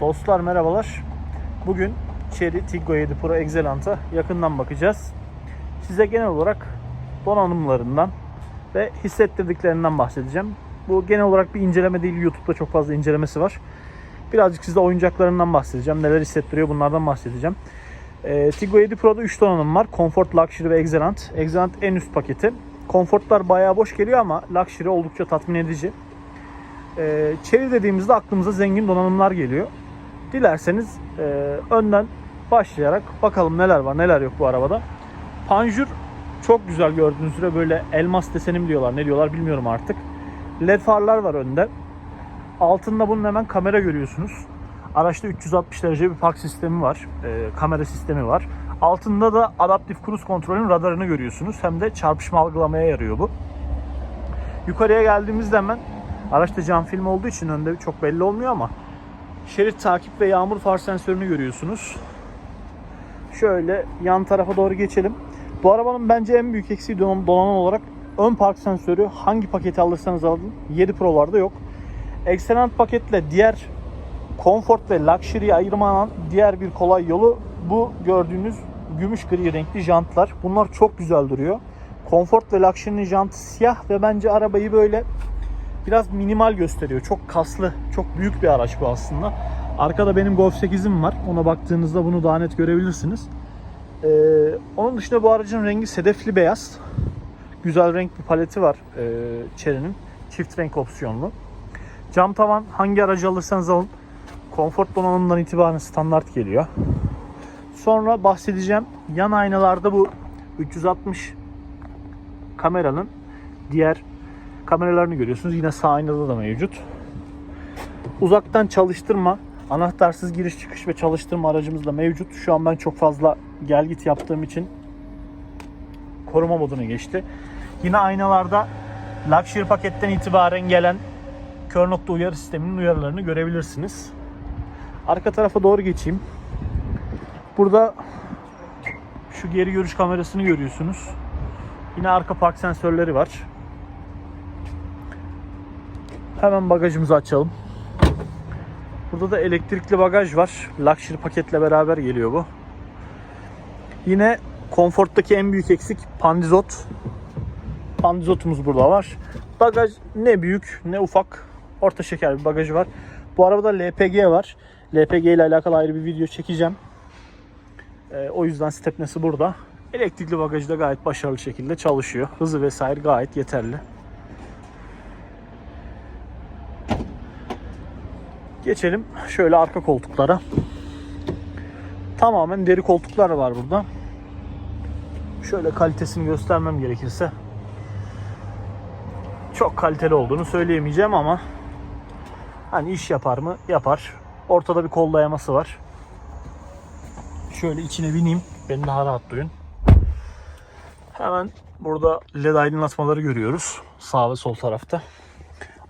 Dostlar merhabalar. Bugün Chery Tiggo 7 Pro Excellent'a yakından bakacağız. Size genel olarak donanımlarından ve hissettirdiklerinden bahsedeceğim. Bu genel olarak bir inceleme değil. YouTube'da çok fazla incelemesi var. Birazcık size oyuncaklarından bahsedeceğim. Neler hissettiriyor bunlardan bahsedeceğim. Ee, Tiggo 7 Pro'da 3 donanım var. Comfort, Luxury ve Excellent. Excellent en üst paketi. Comfort'lar bayağı boş geliyor ama Luxury oldukça tatmin edici. Ee, Chery dediğimizde aklımıza zengin donanımlar geliyor. Dilerseniz e, önden başlayarak bakalım neler var neler yok bu arabada. Panjur çok güzel gördüğünüz üzere böyle elmas desenim diyorlar ne diyorlar bilmiyorum artık. LED farlar var önde. Altında bunun hemen kamera görüyorsunuz. Araçta 360 derece bir park sistemi var. e, kamera sistemi var. Altında da adaptif cruise kontrolün radarını görüyorsunuz. Hem de çarpışma algılamaya yarıyor bu. Yukarıya geldiğimizde hemen araçta cam film olduğu için önde çok belli olmuyor ama şerit takip ve yağmur far sensörünü görüyorsunuz. Şöyle yan tarafa doğru geçelim. Bu arabanın bence en büyük eksiği donan- donanım olarak ön park sensörü hangi paketi alırsanız alın 7 Pro'larda yok. Excellent paketle diğer Comfort ve Luxury'yi ayırmanın diğer bir kolay yolu bu gördüğünüz gümüş gri renkli jantlar. Bunlar çok güzel duruyor. Comfort ve Luxury'nin jantı siyah ve bence arabayı böyle biraz minimal gösteriyor. Çok kaslı, çok büyük bir araç bu aslında. Arkada benim Golf 8'im var. Ona baktığınızda bunu daha net görebilirsiniz. Ee, onun dışında bu aracın rengi sedefli beyaz. Güzel renk bir paleti var e, Chery'nin. Çift renk opsiyonlu. Cam tavan hangi aracı alırsanız alın. Konfor donanımından itibaren standart geliyor. Sonra bahsedeceğim. Yan aynalarda bu 360 kameranın diğer kameralarını görüyorsunuz. Yine sağ aynada da mevcut. Uzaktan çalıştırma, anahtarsız giriş çıkış ve çalıştırma aracımız da mevcut. Şu an ben çok fazla gel git yaptığım için koruma moduna geçti. Yine aynalarda Luxury paketten itibaren gelen kör nokta uyarı sisteminin uyarılarını görebilirsiniz. Arka tarafa doğru geçeyim. Burada şu geri görüş kamerasını görüyorsunuz. Yine arka park sensörleri var. Hemen bagajımızı açalım. Burada da elektrikli bagaj var. Luxury paketle beraber geliyor bu. Yine Comfort'taki en büyük eksik pandizot. Pandizotumuz burada var. Bagaj ne büyük ne ufak. Orta şeker bir bagajı var. Bu arabada LPG var. LPG ile alakalı ayrı bir video çekeceğim. Ee, o yüzden stepnesi burada. Elektrikli bagajı da gayet başarılı şekilde çalışıyor. Hızı vesaire gayet yeterli. Geçelim şöyle arka koltuklara. Tamamen deri koltuklar var burada. Şöyle kalitesini göstermem gerekirse çok kaliteli olduğunu söyleyemeyeceğim ama hani iş yapar mı? Yapar. Ortada bir kol dayaması var. Şöyle içine bineyim. Beni daha rahat duyun. Hemen burada led aydınlatmaları görüyoruz. Sağ ve sol tarafta.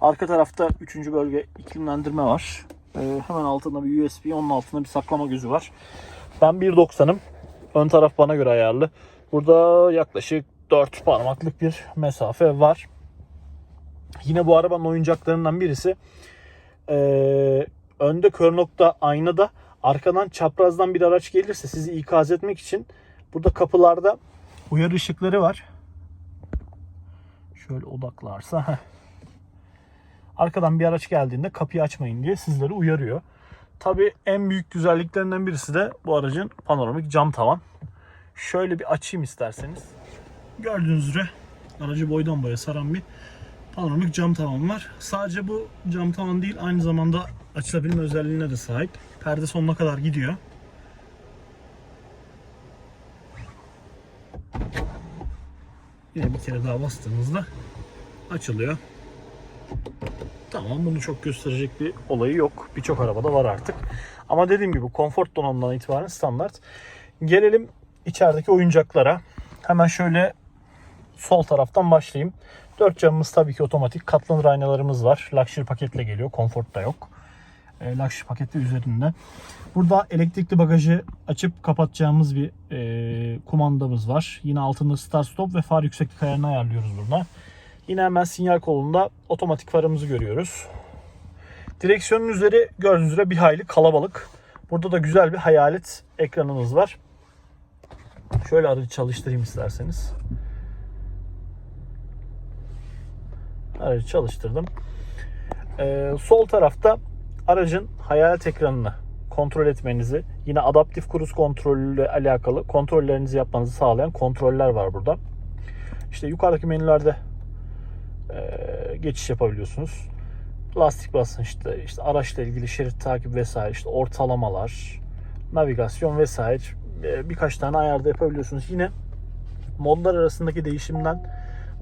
Arka tarafta 3. bölge iklimlendirme var. Ee, hemen altında bir USB, onun altında bir saklama gözü var. Ben 1.90'ım. Ön taraf bana göre ayarlı. Burada yaklaşık 4 parmaklık bir mesafe var. Yine bu arabanın oyuncaklarından birisi ee, önde kör nokta aynada arkadan çaprazdan bir araç gelirse sizi ikaz etmek için burada kapılarda uyarı ışıkları var. Şöyle odaklarsa heh. Arkadan bir araç geldiğinde kapıyı açmayın diye sizleri uyarıyor. Tabi en büyük güzelliklerinden birisi de bu aracın panoramik cam tavan. Şöyle bir açayım isterseniz. Gördüğünüz üzere aracı boydan boya saran bir panoramik cam tavan var. Sadece bu cam tavan değil aynı zamanda açılabilme özelliğine de sahip. Perde sonuna kadar gidiyor. Yine bir kere daha bastığımızda açılıyor. Tamam bunu çok gösterecek bir olayı yok. Birçok arabada var artık. Ama dediğim gibi konfor donanımından itibaren standart. Gelelim içerideki oyuncaklara. Hemen şöyle sol taraftan başlayayım. Dört camımız tabii ki otomatik. Katlanır aynalarımız var. Luxury paketle geliyor. Comfort da yok. E, Luxury paketi üzerinde. Burada elektrikli bagajı açıp kapatacağımız bir e, kumandamız var. Yine altında start stop ve far yükseklik ayarını ayarlıyoruz burada. Yine hemen sinyal kolunda otomatik farımızı görüyoruz. Direksiyonun üzeri gördüğünüz üzere bir hayli kalabalık. Burada da güzel bir hayalet ekranımız var. Şöyle aracı çalıştırayım isterseniz. Aracı çalıştırdım. Ee, sol tarafta aracın hayalet ekranını kontrol etmenizi, yine adaptif kruz kontrolüyle alakalı kontrollerinizi yapmanızı sağlayan kontroller var burada. İşte yukarıdaki menülerde e, geçiş yapabiliyorsunuz. Lastik basınçtı, işte araçla ilgili şerit takip vesaire, işte ortalamalar, navigasyon vesaire e, birkaç tane ayarda yapabiliyorsunuz. Yine modlar arasındaki değişimden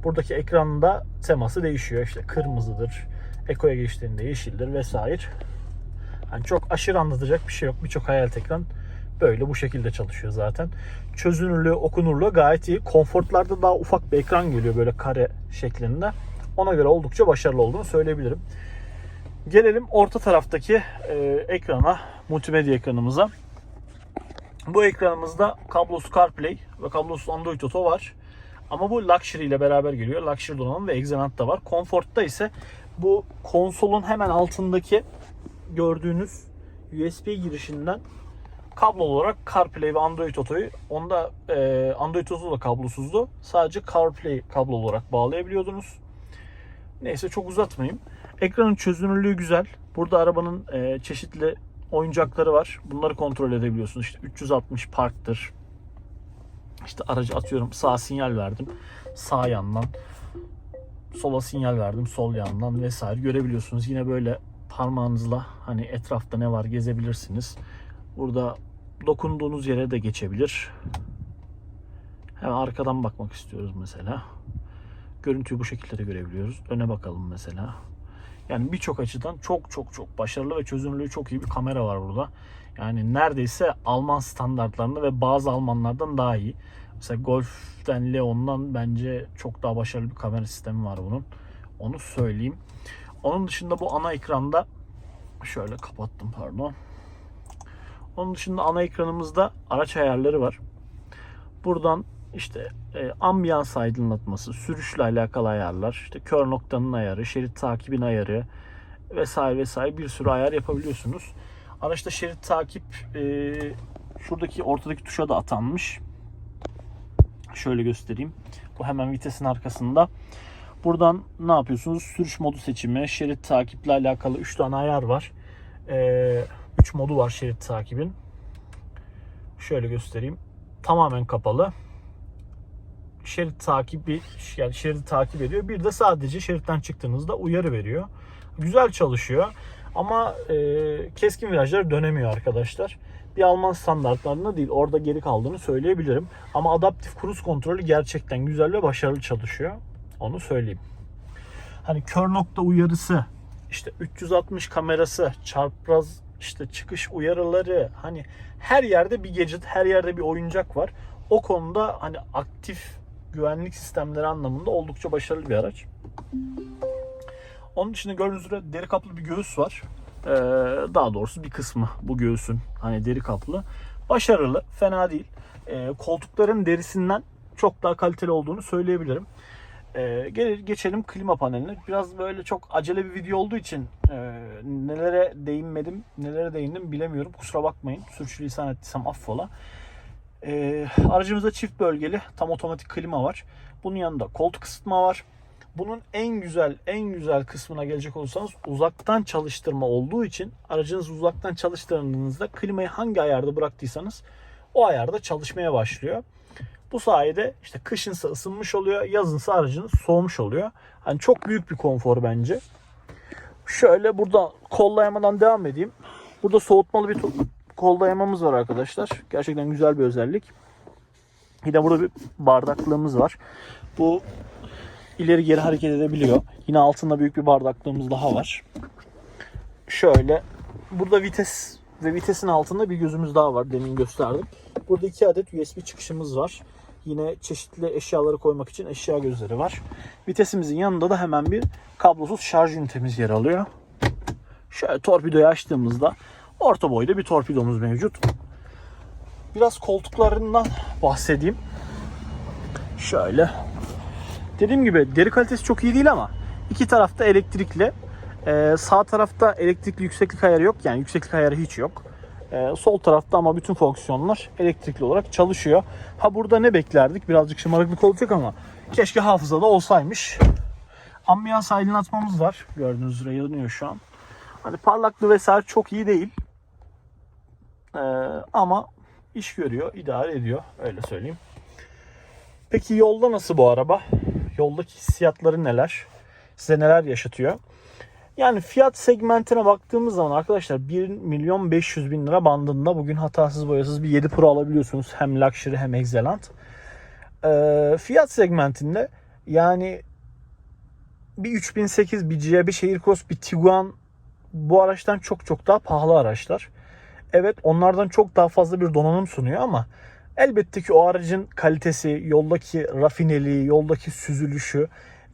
buradaki ekranda teması değişiyor. İşte kırmızıdır, ekoya geçtiğinde yeşildir vesaire. Yani çok aşırı anlatacak bir şey yok. Birçok hayal ekran böyle bu şekilde çalışıyor zaten. Çözünürlüğü, okunurluğu gayet iyi. Konfortlarda daha ufak bir ekran geliyor böyle kare şeklinde. Ona göre oldukça başarılı olduğunu söyleyebilirim. Gelelim orta taraftaki e, ekrana, multimedya ekranımıza. Bu ekranımızda kablosuz CarPlay ve kablosuz Android Auto var. Ama bu Luxury ile beraber geliyor. Luxury donanım ve Exelant da var. Comfort'ta ise bu konsolun hemen altındaki gördüğünüz USB girişinden kablo olarak CarPlay ve Android Auto'yu onda e, Android Auto da kablosuzdu. Sadece CarPlay kablo olarak bağlayabiliyordunuz. Neyse çok uzatmayayım. Ekranın çözünürlüğü güzel. Burada arabanın e, çeşitli oyuncakları var. Bunları kontrol edebiliyorsunuz. İşte 360 parktır. İşte aracı atıyorum sağ sinyal verdim. Sağ yandan. Sola sinyal verdim sol yandan vesaire görebiliyorsunuz. Yine böyle parmağınızla hani etrafta ne var gezebilirsiniz. Burada dokunduğunuz yere de geçebilir. Hemen arkadan bakmak istiyoruz mesela. Görüntüyü bu şekilde de görebiliyoruz. Öne bakalım mesela. Yani birçok açıdan çok çok çok başarılı ve çözünürlüğü çok iyi bir kamera var burada. Yani neredeyse Alman standartlarında ve bazı Almanlardan daha iyi. Mesela Golf'ten Leon'dan bence çok daha başarılı bir kamera sistemi var bunun. Onu söyleyeyim. Onun dışında bu ana ekranda şöyle kapattım pardon. Onun dışında ana ekranımızda araç ayarları var. Buradan işte e, ambiyans aydınlatması, sürüşle alakalı ayarlar, işte kör noktanın ayarı, şerit takibin ayarı vesaire vesaire bir sürü ayar yapabiliyorsunuz. Araçta şerit takip e, şuradaki ortadaki tuşa da atanmış. Şöyle göstereyim. Bu hemen vitesin arkasında. Buradan ne yapıyorsunuz? Sürüş modu seçimi, şerit takiple alakalı 3 tane ayar var. 3 ee, modu var şerit takibin. Şöyle göstereyim. Tamamen kapalı. Şerit takibi yani şeridi takip ediyor. Bir de sadece şeritten çıktığınızda uyarı veriyor. Güzel çalışıyor. Ama e, keskin virajlar dönemiyor arkadaşlar. Bir Alman standartlarında değil. Orada geri kaldığını söyleyebilirim. Ama adaptif kruz kontrolü gerçekten güzel ve başarılı çalışıyor. Onu söyleyeyim. Hani kör nokta uyarısı, işte 360 kamerası, çarpraz işte çıkış uyarıları hani her yerde bir gadget, her yerde bir oyuncak var. O konuda hani aktif güvenlik sistemleri anlamında oldukça başarılı bir araç. Onun dışında gördüğünüz üzere deri kaplı bir göğüs var. Ee, daha doğrusu bir kısmı bu göğsün hani deri kaplı. Başarılı, fena değil. Ee, koltukların derisinden çok daha kaliteli olduğunu söyleyebilirim. Ee, gelir geçelim klima paneline. Biraz böyle çok acele bir video olduğu için e, nelere değinmedim, nelere değindim bilemiyorum. Kusura bakmayın. Sürçülisan ettiysem affola. Ee, aracımızda çift bölgeli tam otomatik klima var. Bunun yanında koltuk ısıtma var. Bunun en güzel en güzel kısmına gelecek olursanız uzaktan çalıştırma olduğu için aracınızı uzaktan çalıştırdığınızda klimayı hangi ayarda bıraktıysanız o ayarda çalışmaya başlıyor. Bu sayede işte kışınsa ısınmış oluyor, yazınsa aracınız soğumuş oluyor. Hani çok büyük bir konfor bence. Şöyle burada kol dayamadan devam edeyim. Burada soğutmalı bir kol dayamamız var arkadaşlar. Gerçekten güzel bir özellik. Yine burada bir bardaklığımız var. Bu ileri geri hareket edebiliyor. Yine altında büyük bir bardaklığımız daha var. Şöyle burada vites ve vitesin altında bir gözümüz daha var. Demin gösterdim. Burada iki adet USB çıkışımız var. Yine çeşitli eşyaları koymak için eşya gözleri var. Vitesimizin yanında da hemen bir kablosuz şarj ünitemiz yer alıyor. Şöyle torpidoyu açtığımızda orta boyda bir torpidomuz mevcut. Biraz koltuklarından bahsedeyim. Şöyle. Dediğim gibi deri kalitesi çok iyi değil ama iki tarafta elektrikli. Ee, sağ tarafta elektrikli yükseklik ayarı yok. Yani yükseklik ayarı hiç yok. Ee, sol tarafta ama bütün fonksiyonlar elektrikli olarak çalışıyor. Ha burada ne beklerdik? Birazcık şımarıklık olacak ama keşke hafızada olsaymış. Ambiyans aydınlatmamız var. Gördüğünüz üzere yanıyor şu an. Hani parlaklığı vesaire çok iyi değil. Ee, ama iş görüyor, idare ediyor. Öyle söyleyeyim. Peki yolda nasıl bu araba? Yoldaki hissiyatları neler? Size neler yaşatıyor? Yani fiyat segmentine baktığımız zaman arkadaşlar 1 milyon 500 bin lira bandında bugün hatasız boyasız bir 7 Pro alabiliyorsunuz. Hem Luxury hem Excellent. Ee, fiyat segmentinde yani bir 3008 bir CB Şehir Cross bir Tiguan bu araçtan çok çok daha pahalı araçlar. Evet onlardan çok daha fazla bir donanım sunuyor ama elbette ki o aracın kalitesi, yoldaki rafineliği, yoldaki süzülüşü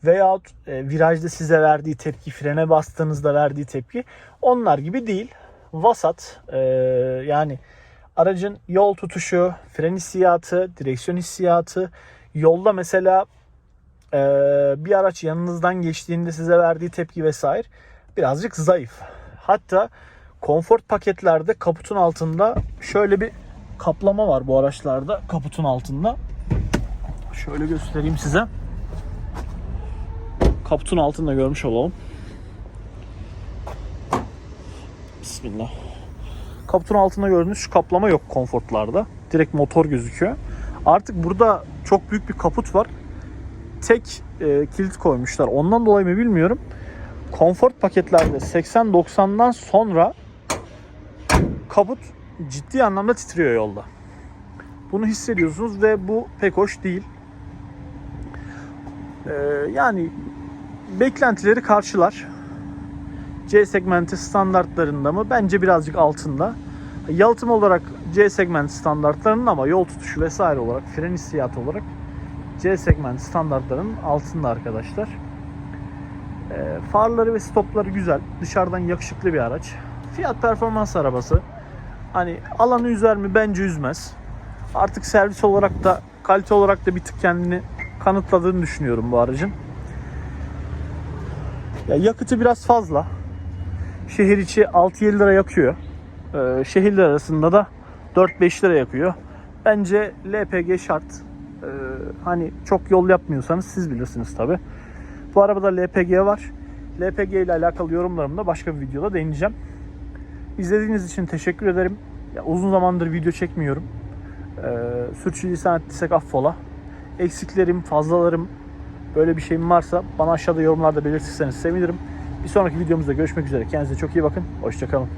veyahut e, virajda size verdiği tepki, frene bastığınızda verdiği tepki onlar gibi değil. Vasat e, yani aracın yol tutuşu, fren hissiyatı, direksiyon hissiyatı, yolda mesela e, bir araç yanınızdan geçtiğinde size verdiği tepki vesaire birazcık zayıf. Hatta konfor paketlerde kaputun altında şöyle bir kaplama var bu araçlarda kaputun altında. Şöyle göstereyim size. Kaputun altında görmüş olalım. Bismillah. Kaputun altında gördüğünüz şu kaplama yok konfortlarda. Direkt motor gözüküyor. Artık burada çok büyük bir kaput var. Tek e, kilit koymuşlar. Ondan dolayı mı bilmiyorum. Konfort paketlerde 80-90'dan sonra kaput ciddi anlamda titriyor yolda. Bunu hissediyorsunuz ve bu pek hoş değil. Ee, yani beklentileri karşılar. C segmenti standartlarında mı? Bence birazcık altında. Yalıtım olarak C segmenti standartlarının ama yol tutuşu vesaire olarak, fren hissiyatı olarak C segmenti standartlarının altında arkadaşlar. Ee, farları ve stopları güzel. Dışarıdan yakışıklı bir araç. Fiyat performans arabası. Hani alanı üzer mi? Bence üzmez. Artık servis olarak da kalite olarak da bir tık kendini kanıtladığını düşünüyorum bu aracın. Ya yakıtı biraz fazla. Şehir içi 6-7 lira yakıyor. Ee, şehirler arasında da 4-5 lira yakıyor. Bence LPG şart. Ee, hani çok yol yapmıyorsanız siz bilirsiniz tabi. Bu arabada LPG var. LPG ile alakalı yorumlarımı da başka bir videoda değineceğim. İzlediğiniz için teşekkür ederim. Ya, uzun zamandır video çekmiyorum. Ee, sürçülisan ettiysek affola. Eksiklerim, fazlalarım, böyle bir şeyim varsa bana aşağıda yorumlarda belirtirseniz sevinirim. Bir sonraki videomuzda görüşmek üzere. Kendinize çok iyi bakın. Hoşçakalın.